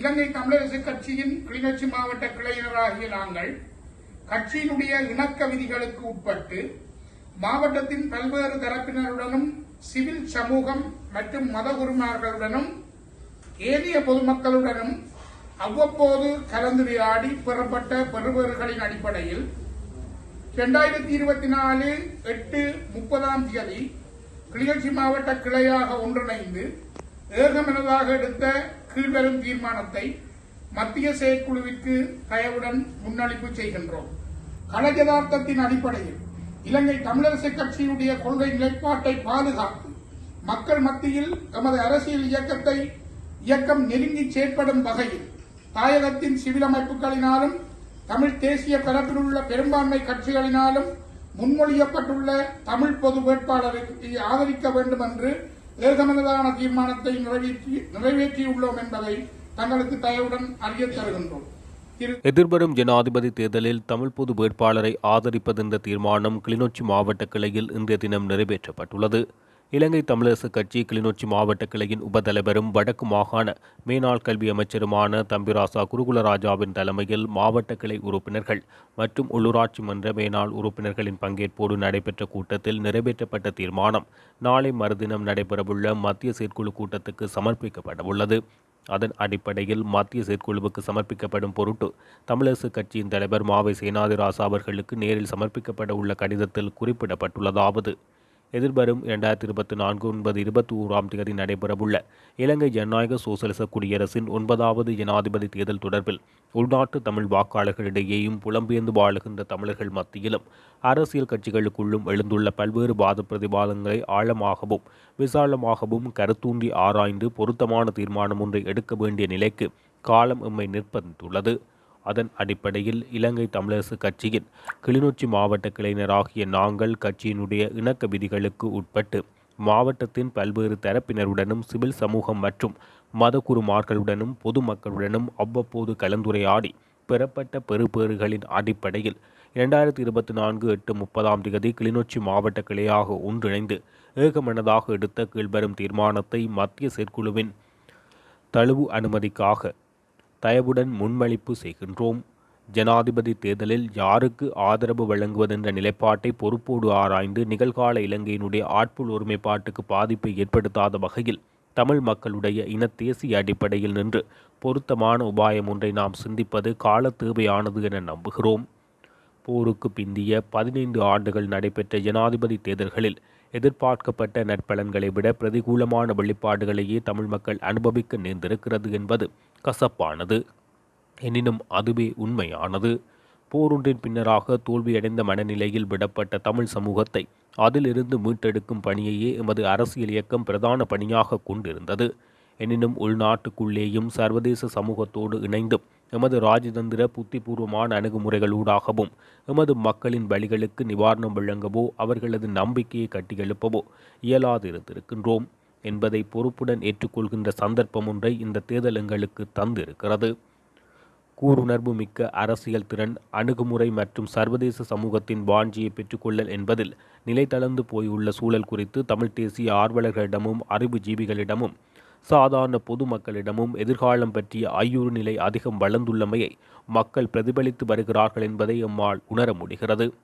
இலங்கை தமிழரசு கட்சியின் கிளிநொச்சி மாவட்ட கிளையினராகிய நாங்கள் கட்சியினுடைய இணக்க விதிகளுக்கு உட்பட்டு மாவட்டத்தின் பல்வேறு தரப்பினருடனும் சிவில் சமூகம் மற்றும் மத குருமார்களுடனும் ஏனைய பொதுமக்களுடனும் அவ்வப்போது கலந்துரையாடி பெறப்பட்ட பெறுபவர்களின் அடிப்படையில் இரண்டாயிரத்தி இருபத்தி நாலு எட்டு முப்பதாம் தேதி கிளிநொச்சி மாவட்ட கிளையாக ஒன்றிணைந்து ஏகமனதாக எடுத்த கீழ்வரும் தீர்மானத்தை மத்திய செயற்குழுவிற்கு தயவுடன் முன்னளிப்பு செய்கின்றோம். களஜதார்த்தத்தின் அடிப்படையில் இலங்கை தமிழரசு கட்சியுடைய கொள்கை நிலைப்பாட்டை பாதுகாத்து மக்கள் மத்தியில் எமது அரசியல் இயக்கத்தை இயக்கம் நெருங்கி செயற்படும் வகையில் தாயகத்தின் சிவில் அமைப்புகளினாலும் தமிழ் தேசிய பரப்பில் உள்ள பெரும்பான்மை கட்சிகளினாலும் முன்மொழியப்பட்டுள்ள தமிழ் பொது வேட்பாளரை ஆதரிக்க வேண்டும் என்று ஏகமனதான தீர்மானத்தை நிறைவேற்றி நிறைவேற்றியுள்ளோம் என்பதை தங்களுக்கு தயவுடன் அறியத் தருகின்றோம். எதிர்வரும் ஜனாதிபதி தேர்தலில் தமிழ் பொது வேட்பாளரை ஆதரிப்பதென்ற தீர்மானம் கிளிநொச்சி மாவட்ட கிளையில் இன்றைய தினம் நிறைவேற்றப்பட்டுள்ளது. இலங்கை தமிழரசு கட்சி கிளிநொச்சி மாவட்ட கிளையின் உபதலைவரும் வடக்கு மாகாண மேனாள் கல்வி அமைச்சருமான தம்பிராசா குருகுலராஜாவின் தலைமையில் மாவட்ட கிளை உறுப்பினர்கள் மற்றும் உள்ளூராட்சி மன்ற மேனாள் உறுப்பினர்களின் பங்கேற்போடு நடைபெற்ற கூட்டத்தில் நிறைவேற்றப்பட்ட தீர்மானம் நாளை மறுதினம் நடைபெறவுள்ள மத்திய செயற்குழு கூட்டத்துக்கு சமர்ப்பிக்கப்படவுள்ளது. அதன் அடிப்படையில் மத்திய செயற்குழுவுக்கு சமர்ப்பிக்கப்படும் பொருட்டு தமிழரசு கட்சியின் தலைவர் மாவை சேனாதிராசா அவர்களுக்கு நேரில் சமர்ப்பிக்கப்பட உள்ள கடிதத்தில் குறிப்பிடப்பட்டுள்ளதாவது. எதிர்வரும் இரண்டாயிரத்தி இருபத்தி நான்கு ஒன்பது இருபத்தி ஓராம் தேதி நடைபெறவுள்ள இலங்கை ஜனநாயக சோசலிச குடியரசின் ஒன்பதாவது ஜனாதிபதி தேர்தல் தொடர்பில் உள்நாட்டு தமிழ் வாக்காளர்களிடையேயும் புலம்பெயர்ந்து வாழுகின்ற தமிழர்கள் மத்தியிலும் அரசியல் கட்சிகளுக்குள்ளும் எழுந்துள்ள பல்வேறு வாத பிரதிபாதங்களை ஆழமாகவும் விசாலமாகவும் கருத்தூண்டி ஆராய்ந்து பொருத்தமான தீர்மானம் ஒன்றை எடுக்க வேண்டிய நிலைக்கு காலம் எம்மை நிர்பந்தித்துள்ளது. அதன் அடிப்படையில் இலங்கை தமிழரசு கட்சியின் கிளிநொச்சி மாவட்ட கிளைஞராகிய நாங்கள் கட்சியினுடைய இணக்க விதிகளுக்கு உட்பட்டு மாவட்டத்தின் பல்வேறு தரப்பினருடனும் சிவில் சமூகம் மற்றும் மதகுருமார்களுடனும் பொதுமக்களுடனும் அவ்வப்போது கலந்துரையாடி பெறப்பட்ட பெறுபேறுகளின் அடிப்படையில் இரண்டாயிரத்தி இருபத்தி நான்கு எட்டு முப்பதாம் தேதி கிளிநொச்சி மாவட்ட கிளையாக ஒன்றிணைந்து ஏகமனதாக எடுத்த கீழ்வரும் தீர்மானத்தை மத்திய செயற்குழுவின் தழுவு அனுமதிக்காக தயவுடன் முன்மளிப்பு செய்கின்றோம். ஜனாதிபதி தேர்தலில் யாருக்கு ஆதரவு வழங்குவதென்ற நிலைப்பாட்டை பொறுப்போடு ஆராய்ந்து நிகழ்கால இலங்கையினுடைய ஆட்புல் ஒருமைப்பாட்டுக்கு பாதிப்பை ஏற்படுத்தாத வகையில் தமிழ் மக்களுடைய இன தேசிய அடிப்படையில் நின்று பொருத்தமான உபாயம் ஒன்றை நாம் சிந்திப்பது கால தேவையானது என நம்புகிறோம். போருக்கு பிந்திய பதினைந்து ஆண்டுகள் நடைபெற்ற ஜனாதிபதி தேர்தல்களில் எதிர்பார்க்கப்பட்ட நற்பலன்களை விட பிரதிகூலமான வெளிப்பாடுகளையே தமிழ் மக்கள் அனுபவிக்க நேர்ந்திருக்கிறது என்பது கசப்பானது. எனினும் அதுவே உண்மையானது. போரொன்றின் பின்னராக தோல்வியடைந்த மனநிலையில் விடப்பட்ட தமிழ் சமூகத்தை அதிலிருந்து மீட்டெடுக்கும் பணியையே எமது அரசியல் இயக்கம் பிரதான பணியாக கொண்டிருந்தது. எனினும் உள்நாட்டுக்குள்ளேயும் சர்வதேச சமூகத்தோடு இணைந்தும் எமது ராஜதந்திர புத்திபூர்வமான அணுகுமுறைகளூடாகவும் எமது மக்களின் வழிகளுக்கு நிவாரணம் வழங்கவோ அவர்களது நம்பிக்கையை கட்டியெழுப்பவோ இயலாதிருந்திருக்கின்றோம். என்பதை பொறுப்புடன் ஏற்றுக்கொள்கின்ற சந்தர்ப்பம் ஒன்றை இந்த தேர்தல் எங்களுக்கு தந்திருக்கிறது. கூருணர்வு மிக்க அரசியல் திறன் அணுகுமுறை மற்றும் சர்வதேச சமூகத்தின் வாஞ்சியை பெற்றுக்கொள்ளல் என்பதில் நிலைத்தளர்ந்து போயுள்ள சூழல் குறித்து தமிழ் தேசிய ஆர்வலர்களிடமும் அறிவுஜீவிகளிடமும் சாதாரண பொதுமக்களிடமும் எதிர்காலம் பற்றிய ஐயூறு நிலை அதிகம் வளர்ந்துள்ளமையை மக்கள் பிரதிபலித்து வருகிறார்கள் என்பதை எம்மால் உணர முடிகிறது.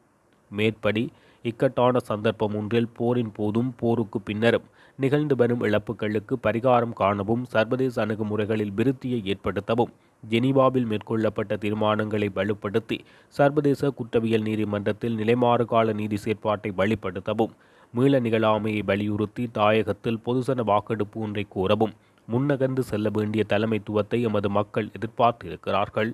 மேற்படி இக்கட்டான சந்தர்ப்பம் ஒன்றில் போரின் போதும் போருக்கு பின்னரும். நிகழ்ந்து வரும் இழப்புகளுக்கு பரிகாரம் காணவும் சர்வதேச அணுகுமுறைகளில் விருத்தியை ஏற்படுத்தவும் ஜெனீவாவில் மேற்கொள்ளப்பட்ட தீர்மானங்களை வலுப்படுத்தி சர்வதேச குற்றவியல் நீதிமன்றத்தில் நிலைமாறுகால நீதி செயற்பாட்டை வழிப்படுத்தவும் மீள நிகழாமையை வலியுறுத்தி தாயகத்தில் பொதுசன வாக்கெடுப்பு ஒன்றை கோரவும் முன்னகர்ந்து செல்ல வேண்டிய தலைமைத்துவத்தை எமது மக்கள் எதிர்பார்த்திருக்கிறார்கள்.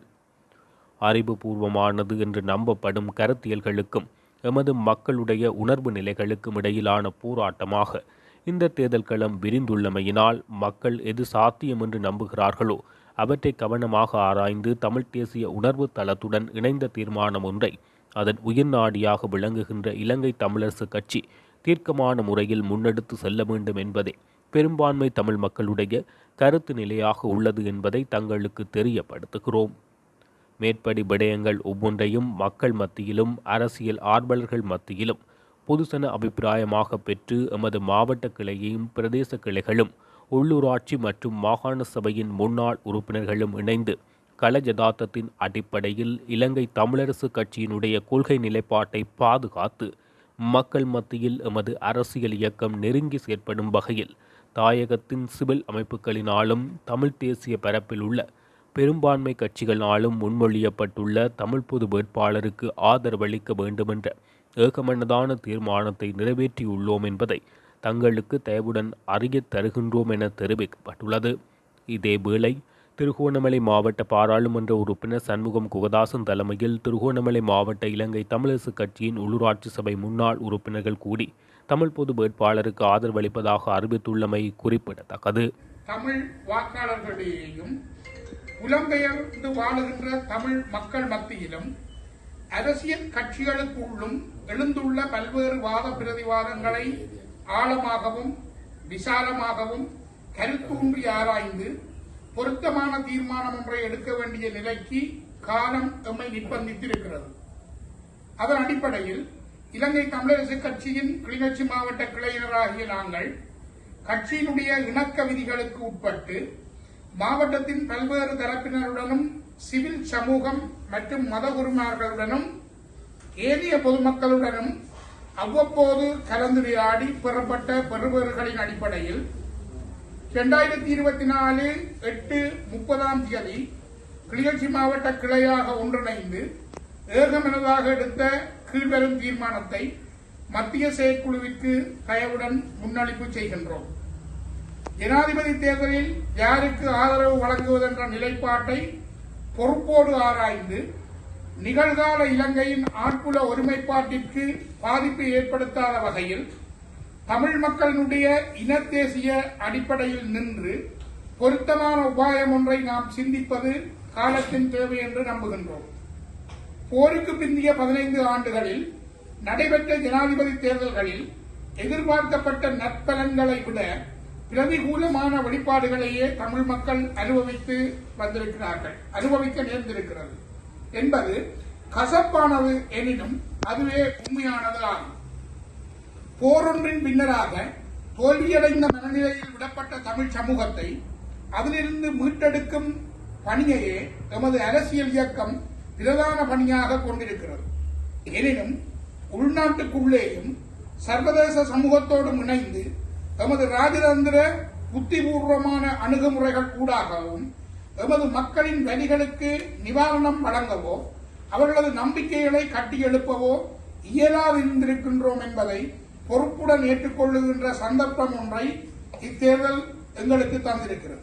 அறிவுபூர்வமானது என்று நம்பப்படும் கருத்தியல்களுக்கும் எமது மக்களுடைய உணர்வு நிலைகளுக்கும் இடையிலான போராட்டமாக இந்த தேர்தல் களம் விரிந்துள்ளமையினால் மக்கள் எது சாத்தியம் என்று நம்புகிறார்களோ அவற்றை கவனமாக ஆராய்ந்து தமிழ் தேசிய உணர்வு தளத்துடன் இணைந்த தீர்மானம் ஒன்றை அதன் உயிர்நாடியாக விளங்குகின்ற இலங்கை தமிழரசு கட்சி தீர்க்கமான முறையில் முன்னெடுத்து செல்ல வேண்டும் என்பதே பெரும்பான்மை தமிழ் மக்களுடைய கருத்து நிலையாக உள்ளது என்பதை தங்களுக்கு தெரியப்படுத்துகிறோம். மேற்படி விடயங்கள் ஒவ்வொன்றையும் மக்கள் மத்தியிலும் அரசியல் ஆர்வலர்கள் மத்தியிலும் பொதுசன அபிப்பிராயமாக பெற்று எமது மாவட்ட கிளையையும் பிரதேச கிளைகளும் உள்ளூராட்சி மற்றும் மாகாண சபையின் முன்னாள் உறுப்பினர்களும் இணைந்து கள அடிப்படையில் இலங்கை தமிழரசு கட்சியினுடைய கொள்கை நிலைப்பாட்டை பாதுகாத்து மக்கள் மத்தியில் எமது அரசியல் இயக்கம் நெருங்கி செயற்படும் வகையில் தாயகத்தின் சிவில் அமைப்புகளினாலும் தமிழ் தேசிய பரப்பில் உள்ள பெரும்பான்மை கட்சிகளினாலும் முன்மொழியப்பட்டுள்ள தமிழ் பொது வேட்பாளருக்கு ஆதரவளிக்க வேண்டுமென்ற ஏகமனதான தீர்மானத்தை நிறைவேற்றியுள்ளோம் என்பதை தங்களுக்கு தயவுடன் அறியத் தருகின்றோம் என தெரிவிக்கப்பட்டுள்ளது. இதேவேளை திருகோணமலை மாவட்ட பாராளுமன்ற உறுப்பினர் சண்முகம் குகதாசன் தலைமையில் திருகோணமலை மாவட்ட இலங்கை தமிழரசு கட்சியின் உள்ளூராட்சி சபை முன்னாள் உறுப்பினர்கள் கூடி தமிழ் பொது வேட்பாளருக்கு ஆதரவளிப்பதாக அறிவித்துள்ளமை குறிப்பிடத்தக்கது. தமிழ் வாக்காளர்களிடையேயும் புலம்பெயர்ந்து வாழுகின்ற தமிழ் மக்கள் மத்தியிலும் அரசியல் கட்சிகளுக்குள்ளும் எழுந்துள்ள பல்வேறு வாத பிரதிவாதங்களை ஆழமாகவும் விசாலமாகவும் கருத்தூன்றி ஆராய்ந்து பொருத்தமான தீர்மானம் ஒன்றை எடுக்க வேண்டிய நிலைக்கு காலம் எம்மை நிர்பந்தித்திருக்கிறது. அதன் அடிப்படையில் இலங்கை தமிழரசு கட்சியின் கிளிநொச்சி மாவட்ட கிளையினராகிய நாங்கள் கட்சியினுடைய இணக்க விதிகளுக்கு உட்பட்டு மாவட்டத்தின் பல்வேறு தரப்பினருடனும் சிவில் சமூகம் மற்றும் மத குருமார்களுடனும் ஏனைய பொதுமக்களுடனும் அவ்வப்போது கலந்துரையாடி பெறப்பட்ட பெறுபவர்களின் அடிப்படையில் இரண்டாயிரத்தி இருபத்தி நாலு எட்டு முப்பதாம் தேதி கிளிநொச்சி மாவட்ட கிளையாக ஒன்றிணைந்து ஏகமனதாக எடுத்த கீழ்வரும் தீர்மானத்தை மத்திய செயற்குழுவிற்கு தயவுடன் முன்னளிப்பு செய்கின்றோம். ஜனாதிபதி தேர்தலில் யாருக்கு ஆதரவு வழங்குவதென்ற நிலைப்பாட்டை பொறுப்போடு ஆராய்ந்து நிகழ்கால இலங்கையின் ஆட்புல ஒருமைப்பாட்டிற்கு பாதிப்பு ஏற்படுத்தாத வகையில் தமிழ் மக்களினுடைய இனத்தேசிய அடிப்படையில் நின்று பொருத்தமான உபாயம் ஒன்றை நாம் சிந்திப்பது காலத்தின் தேவை என்று நம்புகின்றோம். போருக்கு பிந்திய பதினைந்து ஆண்டுகளில் நடைபெற்ற ஜனாதிபதி தேர்தல்களில் எதிர்பார்க்கப்பட்ட நற்பலன்களை விட பிரதிகூலமான வெளிப்பாடுகளையே தமிழ் மக்கள் அனுபவித்து வந்திருக்கிறார்கள். அனுபவிக்க நேர்ந்திருக்கிறது. என்பது கசப்பானது எனினும் அதுவே உண்மையானது ஆகும் போரொன்றின் பின்னராக தோல்வியடைந்த மனநிலையில் விடப்பட்ட தமிழ் சமூகத்தை அதிலிருந்து மீட்டெடுக்கும் பணியையே எமது அரசியல் இயக்கம் பிரதான பணியாக கொண்டிருக்கிறது. எனினும் உள்நாட்டுக்குள்ளேயும் சர்வதேச சமூகத்தோடும் இணைந்து எமது ராஜதந்திர புத்திபூர்வமான அணுகுமுறைகள் கூடாகவும் எமது மக்களின் வரிகளுக்கு நிவாரணம் வழங்கவோ அவர்களது நம்பிக்கைகளை கட்டியெழுப்பவோ இயலாதிருந்திருக்கின்றோம் என்பதை பொறுப்புடன் ஏற்றுக்கொள்ளுகின்ற சந்தர்ப்பம் ஒன்றை இத்தேர்தல் எங்களுக்கு தந்திருக்கிறது.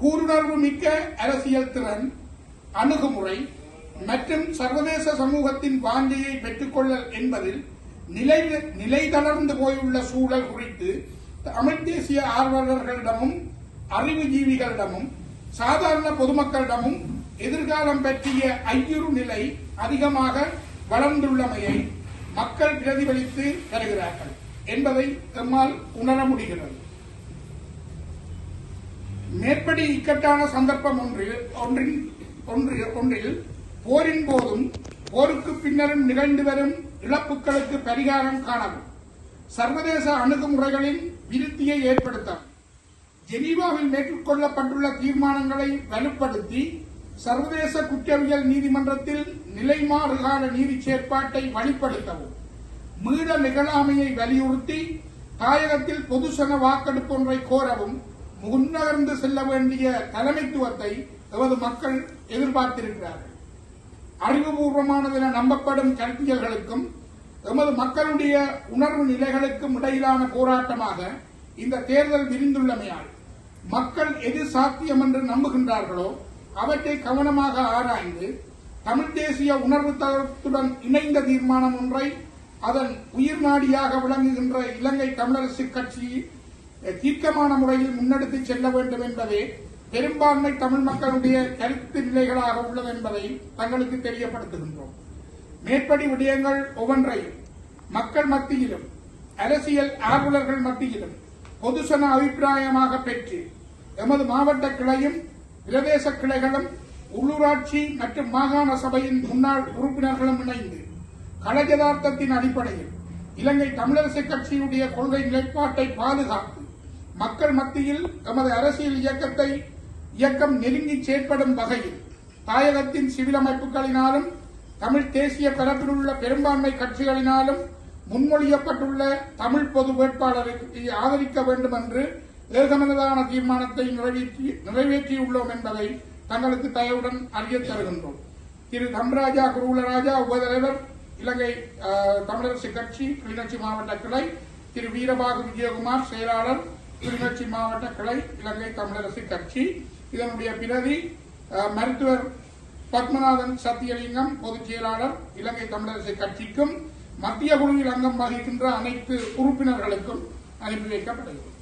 கூருணர்வு மிக்க அரசியல் திறன் அணுகுமுறை மற்றும் சர்வதேச சமூகத்தின் வாஞ்சையை பெற்றுக்கொள்ளல் என்பதில் நிலை நிலை தளர்ந்து போயுள்ள சூழல் குறித்து தமிழ் தேசிய ஆர்வலர்களிடமும் அறிவுஜீவிகளிடமும் சாதாரண பொதுமக்களிடமும் எதிர்காலம் பற்றிய ஐயுறு நிலை அதிகமாக வளர்ந்துள்ளமையை மக்கள் பிரதிபலித்து வருகிறார்கள் என்பதை தம்மால் உணர முடிகிறது. மேற்படி இக்கட்டான சந்தர்ப்பம் ஒன்றில் ஒன்றின் ஒன்றில் போரின் போதும் போருக்கு பின்னரும் நிகழ்ந்து வரும் இழப்புகளுக்கு பரிகாரம் காணவும். சர்வதேச அணுகுமுறைகளின் விருத்தியை ஏற்படுத்தவும். ஜெனீவாவில் மேற்கொள்ளப்பட்டுள்ள தீர்மானங்களை வலுப்படுத்தி சர்வதேச குற்றவியல் நீதிமன்றத்தில் நிலைமாறுகால நீதி செயற்பாட்டை வழிப்படுத்தவும் மீள நிகழாமையை வலியுறுத்தி தாயகத்தில் பொதுசன வாக்கெடுப்பு ஒன்றை கோரவும். முன்னகர்ந்து செல்ல வேண்டிய தலைமைத்துவத்தை எமது மக்கள் எதிர்பார்த்திருக்கிறார்கள். அறிவுபூர்வமானதென நம்பப்படும் கருத்தியல்களுக்கும் எமது மக்களுடைய உணர்வு நிலைகளுக்கும் இடையிலான போராட்டமாக இந்த தேர்தல் விரிந்துள்ளமையால் மக்கள் எது சாத்தியம் என்று நம்புகின்றார்களோ அவற்றை கவனமாக ஆராய்ந்து தமிழ் தேசிய உணர்வு தளத்துடன் இணைந்த தீர்மானம் ஒன்றை அதன் உயிர் நாடியாக விளங்குகின்ற இலங்கை தமிழரசு கட்சி தீர்க்கமான முறையில் முன்னெடுத்து செல்ல வேண்டும் என்பதே பெரும்பான்மை தமிழ் மக்களுடைய கருத்து நிலைகளாக உள்ளது என்பதை தங்களுக்கு தெரியப்படுத்துகின்றோம். மேற்படி விடயங்கள் ஒவ்வொன்றையும் மக்கள் மத்தியிலும் அரசியல் ஆர்வலர்கள் மத்தியிலும் பொதுசன அபிப்பிராயமாக பெற்று எமது மாவட்ட கிளையும் பிரதேச கிளைகளும் உள்ளூராட்சி மற்றும் மாகாண சபையின் முன்னாள் உறுப்பினர்களும் இணைந்து களஜதார்த்தத்தின் அடிப்படையில் இலங்கை தமிழரசு கட்சியுடைய கொள்கை நிலைப்பாட்டை பாதுகாத்து மக்கள் மத்தியில் எமது அரசியல் இயக்கத்தை இயக்கம் நெருங்கி செயற்படும் வகையில் தாயகத்தின் சிவில் அமைப்புகளினாலும் தமிழ் தேசிய தரப்பில் உள்ள பெரும்பான்மை கட்சிகளினாலும் முன்மொழியப்பட்டுள்ள தமிழ் பொது வேட்பாளரை ஆதரிக்க வேண்டும் என்று ஏகமனதான தீர்மானத்தை நிறைவேற்றி நிறைவேற்றியுள்ளோம் என்பதை தங்களுக்கு தயவுடன் அறியத் தருகின்றோம். திரு தம்ராஜா குருகுலராஜா உபதலைவர் இலங்கை தமிழரசு கட்சி கிளிநொச்சி மாவட்ட கிளை திரு வீரபாகு விஜயகுமார் செயலாளர் கிளிநொச்சி மாவட்ட கிளை இலங்கை தமிழரசு கட்சி இதனுடைய பிரதி மருத்துவர் பத்மநாதன் சத்தியலிங்கம் பொதுச் செயலாளர் இலங்கை தமிழரசு கட்சிக்கும் மத்திய குழுவில் அங்கம் வகிக்கின்ற அனைத்து உறுப்பினர்களுக்கும் அனுப்பி வைக்கப்படுகிறது